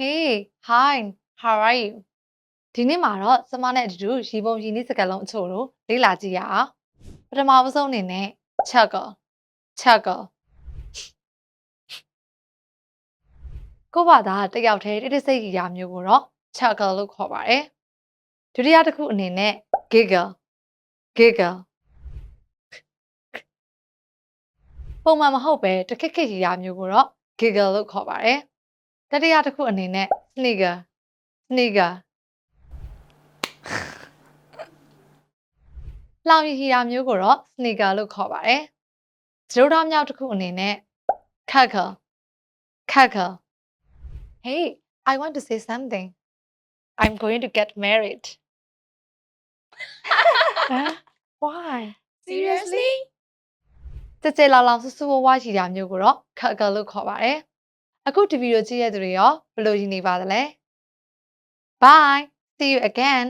Hey, hi, how are you? ဒီနေ့မှာတော့စမနဲ့အတူတူရီပုံရီနည်းစကားလုံးအချို့ကိုလေ့လာကြည့်ရအောင်။ပထမဆုံးအနေနဲ့ chuckle chuckle ကိုယ့်ဘာသာတစ်ယောက်တည်းတိတိစိတ်ကြီးရာမျိုးကိုတော့ chuckle လို့ခေါ်ပါတယ်။ဒုတိယတစ်ခုအနေနဲ့ giggle giggle ပုံမှန်မဟုတ်ပဲတခက်ခက်ကြီးရာမျိုးကိုတော့ giggle လို့ခေါ်ပါတယ်။ တတိယတစ်ခုအနေနဲ့ snigger snigger လောင်ရီဟီယာမျိုးကိုတော့ sneaker လို့ခေါ်ပါတယ်။စတိုးတော်မြောက်တစ်ခုအနေနဲ့ cackle cackle Hey I want to say something I'm going to get married Huh? Why Seriously? ကြကြလောင်လောင်ဆူဆူဝါးဝါးရှိတာမျိုးကိုတော့ cackle လို့ခေါ်ပါတယ်။ အခုဒီဗီဒီယိုကြည့်ရတဲ့သူတွေရောဘယ်လိုရည်နေပါသလဲ Bye see you again